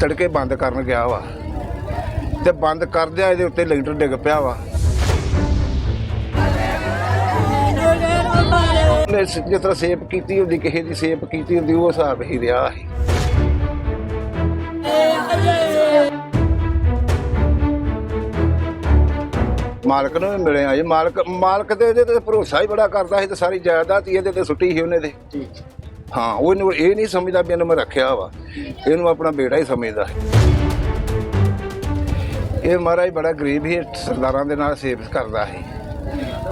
ਤੜਕੇ ਬੰਦ ਕਰਨ ਗਿਆ ਵਾ। ਤੇ ਬੰਦ ਕਰਦਿਆਂ ਇਹਦੇ ਉੱਤੇ ਲੈਂਟਰ ਡਿੱਗ ਪਿਆ ਵਾ। ਉਹਨੇ ਜਿਸ ਤਰ੍ਹਾਂ ਸੇਪ ਕੀਤੀ ਹੁੰਦੀ, ਕਿਸੇ ਦੀ ਸੇਪ ਕੀਤੀ ਹੁੰਦੀ, ਉਹ ਹਿਸਾਬ ਹੀ ਰਿਹਾ ਸੀ। ਮਾਲਕ ਨੂੰ ਵੀ ਮਿਲੇ ਆ ਜੀ। ਮਾਲਕ ਮਾਲਕ ਤੇ ਇਹਦੇ ਤੇ ਭਰੋਸਾ ਹੀ ਬੜਾ ਕਰਦਾ ਸੀ ਤੇ ਸਾਰੀ ਜਾਇਦਾਦ ਹੀ ਇਹਦੇ ਤੇ ਸੁੱਟੀ ਸੀ ਉਹਨੇ ਤੇ। ਹਾਂ ਉਹਨੂੰ ਇਹ ਨਹੀਂ ਸਮਝਦਾ ਵੀ ਇਹਨੂੰ ਮੈਂ ਰੱਖਿਆ ਵਾ। ਇਹਨੂੰ ਆਪਣਾ ਬੇੜਾ ਹੀ ਸਮਝਦਾ। ਇਹ ਮਹਾਰਾਜ ਬੜਾ ਗਰੀਬ ਹੀ ਸਰਦਾਰਾਂ ਦੇ ਨਾਲ ਸੇਵ ਕਰਦਾ ਹੈ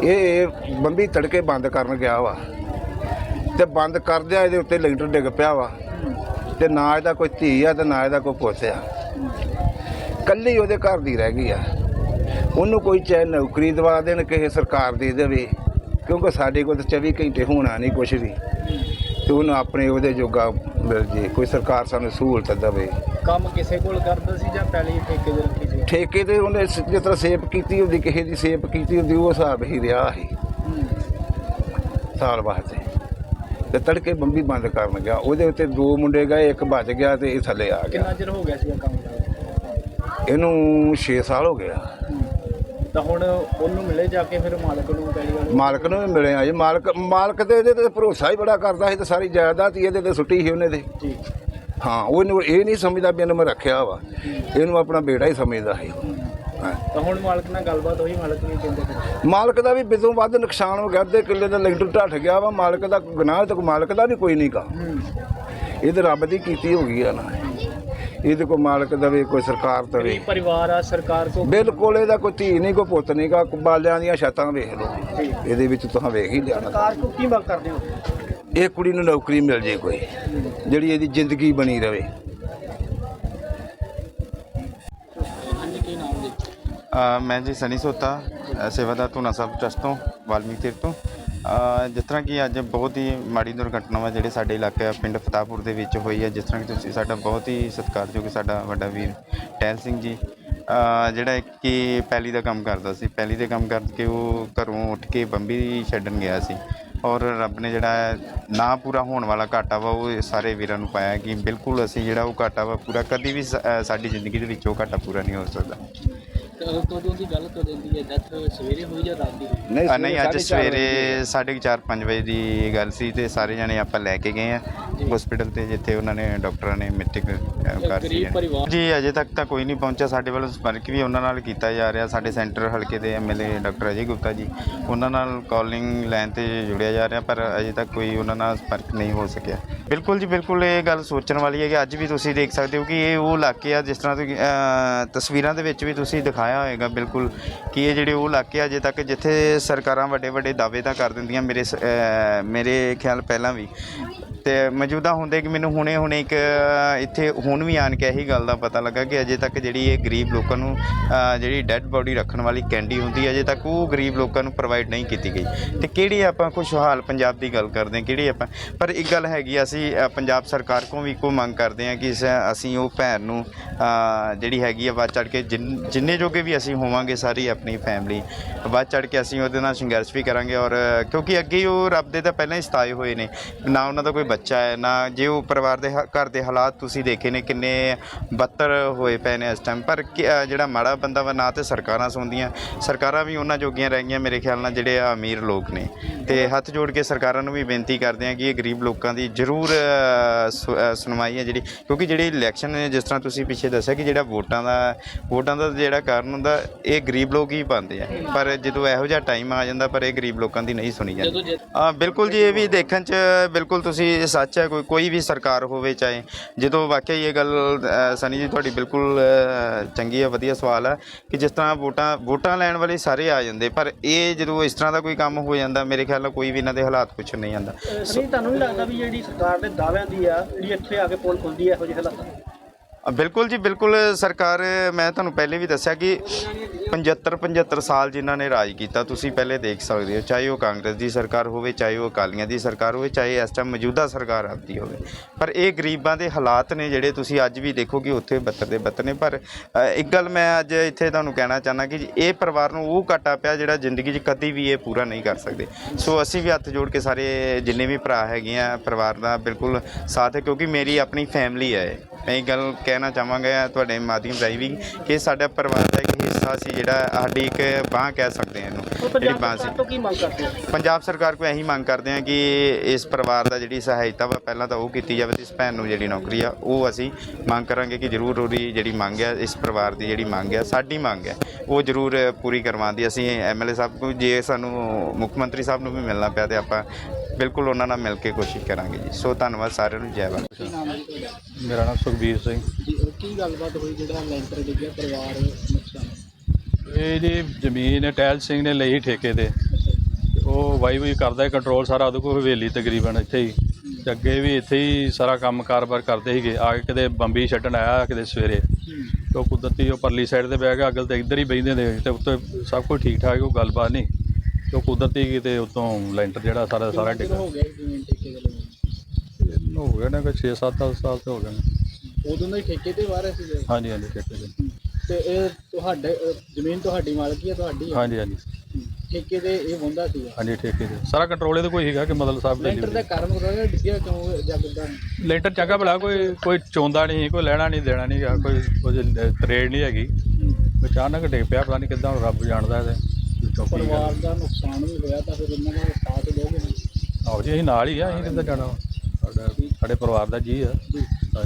ਇਹ ਬੰਬੀ ਤੜਕੇ ਬੰਦ ਕਰਨ ਗਿਆ ਵਾ। ਤੇ ਬੰਦ ਕਰਦਿਆਂ ਇਹਦੇ ਉੱਤੇ ਲੈਂਟਰ ਡਿੱਗ ਪਿਆ ਵਾ। ਤੇ ਨਾ ਇਹਦਾ ਕੋਈ ਧੀ ਆ ਤੇ ਨਾ ਇਹਦਾ ਕੋਈ ਪੁੱਤ ਆ। ਕੱਲੀ ਉਹਦੇ ਘਰ ਦੀ ਰਹਿ ਗਈ ਆ। ਉਹਨੂੰ ਕੋਈ ਚਾਹੇ ਨੌਕਰੀ ਦਵਾ ਦੇਣ, ਕਿਸੇ ਸਰਕਾਰ ਦੇ ਦੇਵੇ। ਕਿਉਂਕਿ ਸਾਡੇ ਕੋਲ ਤਾਂ 24 ਘੰਟੇ ਹੋਣਾ ਨਹੀਂ ਕੁਛ ਵੀ। ਤੇ ਉਹਨੂੰ ਆਪਣੇ ਉਹਦੇ ਜੋਗਾ ਮਿਲ ਜੇ ਕੋਈ ਸਰਕਾਰ ਸਾਨੂੰ ਸਹੂਲਤ ਦੇਵੇ। ਕੰਮ ਕਿਸੇ ਕੋਲ ਕਰਦਾ ਸੀ ਜਾਂ ਪਹਿਲੇ ਠੇਕੇ ਦੇ ਰੱਖੀ ਸੀ? ਠੇਕੇ ਤੇ ਉਹਨੇ ਸ- ਜਿਸ ਤਰ੍ਹਾਂ ਸੇਪ ਕੀਤੀ ਹੁੰਦੀ ਕਿਸੇ ਦੀ ਸੇਪ ਕੀਤੀ ਹੁੰਦੀ ਉਹ ਹਿਸਾਬ ਹੀ ਰਿਹਾ ਸੀ। ਸਾਲ ਵਾਸਤੇ ਤੇ ਤੜਕੇ ਬੰਬੀ ਬੰਦ ਕਰਨ ਗਿਆ। ਉਹਦੇ ਉੱਤੇ ਦੋ ਮੁੰਡੇ ਗਏ ਇੱਕ ਬਚ ਗਿਆ ਤੇ ਇਹ ਥੱਲੇ ਆ ਕਿੰਨਾ ਗਿਆ ਚਿਰ ਹੋ ਗਿਆ ਸੀ ਇਹ ਕੰਮ ਇਹਨੂੰ 6 ਸਾਲ ਹੋ ਗਿਆ। ਤਾਂ ਹੁਣ ਉਹਨੂੰ ਮਿਲੇ ਜਾ ਕੇ ਫਿਰ ਮਾਲਕ ਨੂੰ ਪਹਿਲੀ ਵਾਰ ਮਾਲਕ ਨੂੰ ਵੀ ਮਿਲੇ ਆ ਜੀ। ਮਾਲਕ ਮਾਲਕ ਤੇ ਇਹਦੇ ਤੇ ਭਰੋਸਾ ਹੀ ਬੜਾ ਕਰਦਾ ਸੀ ਤੇ ਸਾਰੀ ਜਾਇਦਾਦ ਹੀ ਇਹਦੇ ਤੇ ਸੁੱਟੀ ਸੀ ਉਹਨੇ ਤੇ। ਜੀ। ਹਾਂ ਉਹਨੂੰ ਇਹ ਨਹੀਂ ਸਮਝਦਾ ਵੀ ਇਹਨੂੰ ਮੈਂ ਰੱਖਿਆ ਵਾ। ਇਹਨੂੰ ਆਪਣਾ ਬੇੜਾ ਹੀ ਸਮਝਦਾ ਸੀ। ਹਾਂ। ਤਾਂ ਹੁਣ ਮਾਲਕ ਨਾਲ ਗੱਲਬਾਤ ਹੋਈ ਮਾਲਕ ਕਹਿੰਦੇ ਦਾ ਵੀ ਬਿਦੋਂ ਵੱਧ ਨੁਕਸਾਨ ਹੋ ਗਿਆ ਅੱਧੇ ਕਿੱਲੇ ਦਾ ਲੈਂਟਰ ਢੱਠ ਗਿਆ ਵਾ। ਮਾਲਕ ਦਾ ਗੁਨਾਹ ਤਾਂ ਮਾਲਕ ਦਾ ਵੀ ਕੋਈ ਨਹੀਂ ਗਾ ਇਹ ਤਾਂ ਰੱਬ ਦੀ ਕੀਤੀ ਹੋ ਗਈ ਆ ਨਾ। ਇਹਦੇ ਕੋ ਮਾਲਕ ਦਵੇ ਕੋਈ ਸਰਕਾਰ ਦਵੇ। ਗਰੀਬ ਪਰਿਵਾਰ ਆ ਸਰਕਾਰ ਕੋ ਬਿਲਕੁਲ ਇਹਦਾ ਕੋਈ ਧੀ ਨਹੀਂ ਕੋਈ ਪੁੱਤ ਨਹੀਂ ਗਾ ਬਾਲਿਆਂ ਦੀਆਂ ਛੱਤਾਂ ਵੇਖ ਲਓ। ਇਹਦੇ ਵਿੱਚ ਤੁਸੀਂ ਵੇਖ ਹੀ ਲਿਆ। ਨਾ ਸਰਕਾਰ ਕੋ ਕੀ ਮੰਗ ਕਰਦੇ ਹੋ? ਇਹ ਕੁੜੀ ਨੂੰ ਨੌਕਰੀ ਮਿਲ ਜੇ ਕੋਈ ਜਿਹੜੀ ਇਹਦੀ ਜ਼ਿੰਦਗੀ ਬਣੀ ਰਵੇ। ਹਾਂਜੀ ਕੀ ਨਾਮ ਜੀ? ਅ, ਮੈਂ ਜੀ ਸਨੀ ਸੋਤਾ ਅ, ਸੇਵਾਦਾਰ ਧੂਨਾ ਸਾਹਿਬ ਟਰਸਟ ਤੋਂ ਵਾਲਮੀਕ ਤੀਰਥ ਤੋਂ। ਅ, ਜਿਸ ਤਰ੍ਹਾਂ ਕਿ ਅੱਜ ਬਹੁਤ ਹੀ ਮਾੜੀ ਦੁਰਘਟਨਾ ਵਾ ਜਿਹੜੇ ਸਾਡੇ ਇਲਾਕੇ ਆ, ਪਿੰਡ ਫਤਾਪੁਰ ਦੇ ਵਿੱਚ ਹੋਈ ਹੈ ਜਿਸ ਤਰ੍ਹਾਂ ਕਿ ਤੁਸੀਂ ਸਾਡਾ ਬਹੁਤ ਹੀ ਸਤਿਕਾਰਯੋਗ ਸਾਡਾ ਵੱਡਾ ਵੀਰ ਟਹਿਲ ਸਿੰਘ ਜੀ ਅ, ਜਿਹੜਾ ਕਿ ਪੈਲੀ ਦਾ ਕੰਮ ਕਰਦਾ ਸੀ ਪੈਲੀ ਦੇ ਕੰਮ ਕਰਕੇ ਉਹ ਘਰੋਂ ਉੱਠ ਕੇ ਬੰਬੀ ਛੱਡਣ ਗਿਆ ਸੀ ਔਰ ਰੱਬ ਨੇ ਜਿਹੜਾ ਹੈ, ਨਾ ਪੂਰਾ ਹੋਣ ਵਾਲਾ ਘਾਟਾ ਵਾ ਉਹ ਸਾਰੇ ਵੀਰਾਂ ਨੂੰ ਪਾਇਆ ਕਿ ਬਿਲਕੁਲ ਅਸੀਂ ਜਿਹੜਾ ਉਹ ਘਾਟਾ ਵਾ ਪੂਰਾ ਕਦੀ ਵੀ ਸ- ਅ, ਸਾਡੀ ਜ਼ਿੰਦਗੀ ਦੇ ਵਿੱਚ ਉਹ ਘਾਟਾ ਪੂਰਾ ਨਹੀਂ ਹੋ ਸਕਦਾ। ਕਦੋਂ ਦੀ ਗੱਲ ਕਦੋਂ ਦੀ ਹੈ? ਡੈਥ ਸਵੇਰੇ ਹੋਈ ਜਾਂ ਰਾਤ ਦੀ ਹੋਈ? ਨਹੀਂ ਅੱਜ ਸਵੇਰੇ ਵਜੇ 4:30 5 ਵਜੇ ਦੀ ਗੱਲ ਸੀ ਤੇ ਸਾਰੇ ਜਣੇ ਆਪਾਂ ਲੈ ਕੇ ਗਏ ਆ ਹਸਪੀਟਲ ਤੇ ਜਿੱਥੇ ਉਹਨਾਂ ਨੇ ਡਾਕਟਰਾਂ ਨੇ ਮਿੱਟਿਕ ਕਰ ਸੀ। ਗਰੀਬ ਪਰਿਵਾਰ ਜੀ ਅਜੇ ਤੱਕ ਤਾਂ ਕੋਈ ਨਹੀਂ ਪਹੁੰਚਿਆ ਸਾਡੇ ਵੱਲੋਂ ਸੰਪਰਕ ਵੀ ਉਹਨਾਂ ਨਾਲ ਕੀਤਾ ਜਾ ਰਿਹਾ। ਸਾਡੇ ਸੈਂਟਰ ਹਲਕੇ ਦੇ ਐਮਐਲਏ ਡਾਕਟਰ ਅਜੇ ਗੁਪਤਾ ਜੀ ਉਹਨਾਂ ਨਾਲ ਕਾਲਿੰਗ ਲਾਈਨ ਤੇ ਜੁੜਿਆ ਜਾ ਰਿਹਾ ਪਰ ਅਜੇ ਤੱਕ ਕੋਈ ਉਹਨਾਂ ਨਾਲ ਸੰਪਰਕ ਨਹੀਂ ਹੋ ਸਕਿਆ। ਬਿਲਕੁਲ ਜੀ ਬਿਲਕੁਲ ਇਹ ਗੱਲ ਸੋਚਣ ਵਾਲੀ ਹੈ ਕਿ ਅੱਜ ਵੀ ਤੁਸੀਂ ਦੇਖ ਸਕਦੇ ਹੋ ਕਿ ਇਹ ਉਹ ਇਲਾਕੇ ਆ ਜਿਸ ਤਰ੍ਹਾਂ ਤੁਸੀਂ ਤਸਵੀਰਾਂ ਦੇ ਵਿੱਚ ਵੀ ਤੁਸੀਂ ਦਿਖਾਇਆ ਹੋਏਗਾ ਬਿਲਕੁਲ ਕਿ ਇਹ ਜਿਹੜੇ ਉਹ ਇਲਾਕੇ ਅਜੇ ਤੱਕ ਜਿੱਥੇ ਸਰਕਾਰਾਂ ਵੱਡੇ ਵੱਡੇ ਦਾਅਵੇ ਤਾਂ ਕਰ ਦਿੰਦੀਆਂ ਮੇਰੇ ਸ- ਅ, ਮੇਰੇ ਖਿਆਲ ਪਹਿਲਾਂ ਵੀ। ਤੇ ਮੌਜੂਦਾ ਹੁੰਦੇ ਕਿ ਮੈਨੂੰ ਹੁਣੇ ਹੁਣੇ ਇੱਕ ਇੱਥੇ ਹੁਣ ਵੀ ਆਣ ਕੇ ਇਹੀ ਗੱਲ ਦਾ ਪਤਾ ਲੱਗਾ ਕਿ ਅਜੇ ਤੱਕ ਜਿਹੜੀ ਇਹ ਗਰੀਬ ਲੋਕਾਂ ਨੂੰ ਜਿਹੜੀ ਡੈੱਡ ਬੋਡੀ ਰੱਖਣ ਵਾਲੀ ਕੈਂਡੀ ਹੁੰਦੀ ਅਜੇ ਤੱਕ ਉਹ ਗਰੀਬ ਲੋਕਾਂ ਨੂੰ ਪ੍ਰੋਵਾਈਡ ਨਹੀਂ ਕੀਤੀ ਗਈ। ਤੇ ਕਿਹੜੀ ਆਪਾਂ ਖੁਸ਼ਹਾਲ ਪੰਜਾਬ ਦੀ ਗੱਲ ਕਰਦੇ ਹਾਂ ਕਿਹੜੀ ਆਪਾਂ ਪਰ ਇੱਕ ਗੱਲ ਹੈਗੀ ਆ, ਅਸੀਂ ਪੰਜਾਬ ਸਰਕਾਰ ਕੋਲ ਵੀ ਇੱਕੋ ਮੰਗ ਕਰਦੇ ਹਾਂ ਕਿ ਸ- ਅਸੀਂ ਉਹ ਭੈਣ ਨੂੰ ਜਿਹੜੀ ਹੈਗੀ ਆ ਵੱਧ ਚੜ ਕੇ ਜਿੰਨ- ਜਿੰਨੇ ਜੋਗੇ ਵੀ ਅਸੀਂ ਹੋਵਾਂਗੇ ਸਾਰੀ ਆਪਣੀ ਫੈਮਿਲੀ ਵੱਧ ਚੜ ਕੇ ਅਸੀਂ ਉਹਦੇ ਨਾਲ ਸੰਘਰਸ਼ ਵੀ ਕਰਾਂਗੇ ਔਰ ਕਿਉਂਕਿ ਅੱਗੇ ਹੀ ਉਹ ਰੱਬ ਦੇ ਤਾਂ ਪਹਿਲਾਂ ਹੀ ਸਤਾਏ ਹੋਏ ਨੇ ਨਾ ਉਹਨਾਂ ਦਾ ਕੋਈ ਬੱਚਾ ਹੈ ਨਾ ਜੇ ਉਹ ਪਰਿਵਾਰ ਦੇ ਹ- ਘਰ ਦੇ ਹਾਲਾਤ ਤੁਸੀਂ ਦੇਖੇ ਨੇ ਕਿੰਨੇ ਬੱਤਰ ਹੋਏ ਪਏ ਨੇ ਇਸ ਟਾਈਮ ਪਰ ਕੀ- ਅ, ਜਿਹੜਾ ਮਾੜਾ ਬੰਦਾ ਵਾ ਨਾ ਤੇ ਸਰਕਾਰਾਂ ਸੁਣਦੀਆਂ ਸਰਕਾਰਾਂ ਵੀ ਉਹਨਾਂ ਜੋਗੀਆਂ ਰਹਿ ਗਈਆਂ ਮੇਰੇ ਖਿਆਲ ਨਾਲ ਜਿਹੜੇ ਆ ਅਮੀਰ ਲੋਕ ਨੇ। ਤੇ ਹੱਥ ਜੋੜ ਕੇ ਸਰਕਾਰਾਂ ਨੂੰ ਵੀ ਬੇਨਤੀ ਕਰਦੇ ਆ ਕਿ ਇਹ ਗਰੀਬ ਲੋਕਾਂ ਦੀ ਜ਼ਰੂਰ ਅ, ਸੁ- ਅ, ਸੁਣਵਾਈ ਹੈ ਜਿਹੜੀ। ਕਿਉਂਕਿ ਜਿਹੜੇ ਇਲੈਕਸ਼ਨ ਨੇ ਜਿਸ ਤਰ੍ਹਾਂ ਤੁਸੀਂ ਪਿੱਛੇ ਦੱਸਿਆ ਕਿ ਜਿਹੜਾ ਵੋਟਾਂ ਦਾ ਵੋਟਾਂ ਦਾ ਜਿਹੜਾ ਕਾਰਨ ਹੁੰਦਾ ਇਹ ਗਰੀਬ ਲੋਕ ਹੀ ਪਾਉਂਦੇ ਆ। ਪਰ ਜਦੋਂ ਇਹੋ ਜਿਹਾ ਟਾਈਮ ਆ ਜਾਂਦਾ ਪਰ ਇਹ ਗਰੀਬ ਲੋਕਾਂ ਦੀ ਨਹੀਂ ਸੁਣੀ ਜਾਂਦੀ। ਆ ਬਿਲਕੁਲ ਜੀ ਇਹ ਵੀ ਦੇਖਣ ਚ ਬਿਲਕੁਲ ਤੁਸੀਂ ਸੱਚ ਹੈ ਕੋਈ ਕੋਈ ਵੀ ਸਰਕਾਰ ਹੋਵੇ ਚਾਹੇ ਜਦੋਂ ਵਾਕਿਆ ਇਹ ਗੱਲ ਸਨੀ ਜੀ ਤੁਹਾਡੀ ਬਿਲਕੁਲ ਚੰਗੀ ਹੈ ਵਧੀਆ ਸਵਾਲ ਹੈ ਕਿ ਜਿਸ ਤਰ੍ਹਾਂ ਵੋਟਾਂ ਵੋਟਾਂ ਲੈਣ ਵਾਲੇ ਸਾਰੇ ਆ ਜਾਂਦੇ ਪਰ ਇਹ ਜਦੋਂ ਇਸ ਤਰ੍ਹਾਂ ਦਾ ਕੋਈ ਕੰਮ ਹੋ ਜਾਂਦਾ ਮੇਰੇ ਖਿਆਲ ਨਾਲ ਕੋਈ ਵੀ ਇਹਨਾਂ ਦੇ ਹਾਲਾਤ ਪੁੱਛ ਨਹੀਂ ਜਾਂਦਾ ਨਹੀਂ ਤੁਹਾਨੂੰ ਨਹੀਂ ਲੱਗਦਾ ਵੀ ਜਿਹੜੀ ਸਰਕਾਰ ਦੇ ਦਾਅਵਿਆਂ ਦੀ ਆ ਜਿਹੜੀ ਇੱਥੇ ਆ ਕੇ ਪੋਲ ਖੁੱਲਦੀ ਹੈ ਇਹੋ ਜਿਹੇ ਹਾਲਾਤਾਂ? ਬਿਲਕੁਲ ਜੀ ਬਿਲਕੁਲ ਸਰਕਾਰ ਮੈਂ ਤੁਹਾਨੂੰ ਪਹਿਲੇ ਵੀ ਦੱਸਿਆ ਕਿ 75 75 ਸਾਲ ਜਿਨ੍ਹਾਂ ਨੇ ਰਾਜ ਕੀਤਾ, ਤੁਸੀਂ ਪਹਿਲੇ ਦੇਖ ਸਕਦੇ ਹੋ, ਚਾਹੇ ਉਹ ਕਾਂਗਰਸ ਦੀ ਸਰਕਾਰ ਹੋਵੇ, ਚਾਹੇ ਉਹ ਅਕਾਲੀਆਂ ਦੀ ਸਰਕਾਰ ਹੋਵੇ, ਚਾਹੇ ਇਸ ਟਾਈਮ ਮੌਜੂਦਾ ਸਰਕਾਰ ਆਉਂਦੀ ਹੋਵੇ। ਪਰ ਇਹ ਗਰੀਬਾਂ ਦੇ ਹਾਲਾਤ ਨੇ ਜਿਹੜੇ ਤੁਸੀਂ ਅੱਜ ਵੀ ਦੇਖੋ ਕਿ ਉੱਥੇ ਬੱਤਰ ਦੇ ਬੱਤਰ ਨੇ। ਪਰ ਇੱਕ ਗੱਲ ਮੈਂ ਅੱਜ ਇੱਥੇ ਤੁਹਾਨੂੰ ਕਹਿਣਾ ਚਾਹੁੰਦਾ ਕਿ ਇਹ ਪਰਿਵਾਰ ਨੂੰ ਉਹ ਘਾਟਾ ਪਿਆ ਜਿਹੜਾ ਜ਼ਿੰਦਗੀ 'ਚ ਕਦੀ ਵੀ ਇਹ ਪੂਰਾ ਨਹੀਂ ਕਰ ਸਕਦੇ। ਸੋ ਅਸੀਂ ਵੀ ਹੱਥ ਜੋੜ ਕੇ ਸਾਰੇ ਜਿੰਨੇ ਵੀ ਭਰਾ ਹੈਗੇ ਆ, ਪਰਿਵਾਰ ਦਾ ਬਿਲਕੁਲ ਸਾਥ ਹੈ, ਕਿਉਂਕਿ ਮੇਰੀ ਆਪਣੀ ਫੈਮਿਲੀ ਹੈ ਇਹ। ਮੈਂ ਗੱਲ ਕਹਿਣਾ ਚਾਹਾਂਗਾ ਤੁਹਾਡੇ ਮਾਧਿਅਮ ਰਾਹੀਂ ਵੀ ਕਿ ਸਾਡਾ ਪਰਿਵਾਰ ਦਾ ਇੱਕ ਹਿੱਸਾ ਸੀ ਜਿਹੜਾ ਸਾਡੀ ਇੱਕ ਬਾਂਹ ਕਹਿ ਸਕਦੇ ਹਾਂ ਇਹਨੂੰ ਜਿਹੜੀ ਬਾਂਹ ਸੀ। ਪੰਜਾਬ ਸਰਕਾਰ ਕੋਲ ਇਹੀ ਮੰਗ ਕਰਦੇ ਹਾਂ ਕਿ ਇਸ ਪਰਿਵਾਰ ਦਾ ਜਿਹੜੀ ਸਹਾਇਤਾ ਵਾ ਪਹਿਲਾਂ ਤਾਂ ਉਹ ਕੀਤੀ ਜਾਵੇ ਤੇ ਇਸ ਭੈਣ ਨੂੰ ਜਿਹੜੀ ਨੌਕਰੀ ਆ ਉਹ ਅਸੀਂ ਮੰਗ ਕਰਾਂਗੇ ਕਿ ਜ਼ਰੂਰ ਉਹਦੀ ਜਿਹੜੀ ਮੰਗ ਹੈ ਇਸ ਪਰਿਵਾਰ ਦੀ ਜਿਹੜੀ ਮੰਗ ਹੈ ਸਾਡੀ ਮੰਗ ਹੈ ਉਹ ਜ਼ਰੂਰ ਪੂਰੀ ਕਰਵਾਉਣ ਦੀ। ਅਸੀਂ ਐਮਐਲਏ ਸਾਹਿਬ ਨੂੰ ਜੇ ਸਾਨੂੰ ਮੁੱਖ ਮੰਤਰੀ ਸਾਹਿਬ ਨੂੰ ਵੀ ਮਿਲਣਾ ਪਿਆ ਤੇ ਆਪਾਂ ਬਿਲਕੁਲ ਉਹਨਾਂ ਨਾਲ ਮਿਲ ਕੇ ਕੋਸ਼ਿਸ਼ ਕਰਾਂਗੇ ਜੀ। ਸੋ ਧੰਨਵਾਦ ਸਾਰਿਆਂ ਨੂੰ ਜੈ ਬਾਬਾ। ਕੀ ਨਾਮ ਹੈ ਜੀ ਤੁਹਾਡਾ? ਮੇਰਾ ਨਾਮ ਸੁਖਬੀਰ ਸਿੰਘ। ਜੀ, ਕੀ ਗੱਲਬਾਤ ਹੋਈ ਜਿਹੜਾ ਲੈਂਟਰ ਡਿੱਗਿਆ ਪਰਿਵਾਰ ਨੁਕਸਾਨ? ਇਹ ਜੀ ਜ਼ਮੀਨ ਟਹਿਲ ਸਿੰਘ ਨੇ ਲਈ ਠੇਕੇ ਤੇ। ਤੇ ਉਹ ਵਾਈ ਵਾਈ ਕਰਦਾ ਹੈ ਕੰਟਰੋਲ ਸਾਰਾ ਉਹਦੇ ਕੋਲ ਹਵੇਲੀ ਤਕਰੀਬਨ ਇੱਥੇ ਹੀ। ਤੇ ਅੱਗੇ ਵੀ ਇੱਥੇ ਹੀ ਸਾਰਾ ਕੰਮ ਕਾਰੋਬਾਰ ਕਰਦੇ ਸੀਗੇ। ਆ ਕੇ ਕਿਤੇ ਬੰਬੀ ਛੱਡਣ ਆਇਆ ਕਿਤੇ ਸਵੇਰੇ। ਤੇ ਉਹ ਕੁਦਰਤੀ ਉਹ ਪਰਲੀ ਸਾਈਡ ਤੇ ਬਹਿ ਗਿਆ ਅਗਲ ਤੇ ਇੱਧਰ ਹੀ ਬੈਠਦੇ ਨੇ। ਤੇ ਉੱਤੇ ਸਭ ਕੁਝ ਠੀਕ ਠਾਕ ਉਹ ਗੱਲਬਾਤ ਨਹੀਂ। ਉਹ ਕੁਦਰਤੀ ਕਿਤੇ ਉਤੋਂ ਲੈਂਟਰ ਜਿਹੜਾ ਸਾਰਾ ਸਾਰਾ ਡਿੱਗਾ ਹੋ ਗਿਆ ਜ਼ਮੀਨ ਠੇਕੇ ਦੇ ਲਈ ਹੋ ਗਿਆ ਨਾ ਕੋਈ 6-7 ਸਾਲ ਤੇ ਹੋ ਗਏ ਨੇ। ਉਦੋਂ ਦਾ ਹੀ ਠੇਕੇ ਤੇ ਵਾਰਿਆ ਸੀ? ਹਾਂਜੀ ਹਾਂਜੀ ਠੇਕੇ ਤੇ। ਤੇ ਇਹ ਤੁਹਾਡੇ ਜ਼ਮੀਨ ਤੁਹਾਡੀ ਮਾਲਕੀ ਹੈ ਤੁਹਾਡੀ ਹਾਂਜੀ ਹਾਂਜੀ। ਠੇਕੇ ਤੇ ਇਹ ਹੁੰਦਾ ਸੀ ਹਾਂਜੀ ਠੇਕੇ ਤੇ। ਸਾਰਾ ਕੰਟਰੋਲ ਇਹਦੇ ਕੋਈ ਹੈਗਾ ਕਿ ਮਤਲਬ ਸਾਹਿਬ ਦੇ ਲੈਂਟਰ ਦਾ ਕਾਰਨ ਪਤਾ ਡਿੱਗਿਆ ਕਿਉਂ ਜਾਂ ਕਿੱਦਾਂ? ਲੈਂਟਰ ਚੰਗਾ ਭਲਾ ਕੋਈ ਕੋਈ ਚੋਂਦਾ ਨਹੀਂ ਕੋਈ ਲੈਣਾ ਨਹੀਂ ਦੇਣਾ ਨਹੀਂ ਕੋਈ ਕੋਈ ਤਰੇੜ ਨਹੀਂ ਹੈਗੀ। ਅਚਾਨਕ ਡਿੱਗ ਪਿਆ ਪਤਾ ਨਹੀਂ ਕਿੱਦਾਂ ਰੱਬ ਜਾਣਦਾ ਇਹਦੇ। ਪਰਿਵਾਰ ਦਾ ਨੁਕਸਾਨ ਵੀ ਹੋਇਆ ਤਾਂ ਫਿਰ ਇਹਨਾਂ ਦਾ ਸਾਥ ਦੋਗੇ ਆਓ ਜੀ ਅਸੀਂ ਨਾਲ ਹੀ ਆ ਅਸੀਂ ਕਿੱਦਾਂ ਜਾਣਾ ਵਾ? ਸਾਡਾ ਸਾਡੇ ਪਰਿਵਾਰ ਦਾ ਜੀ ਆ। ਜੀ।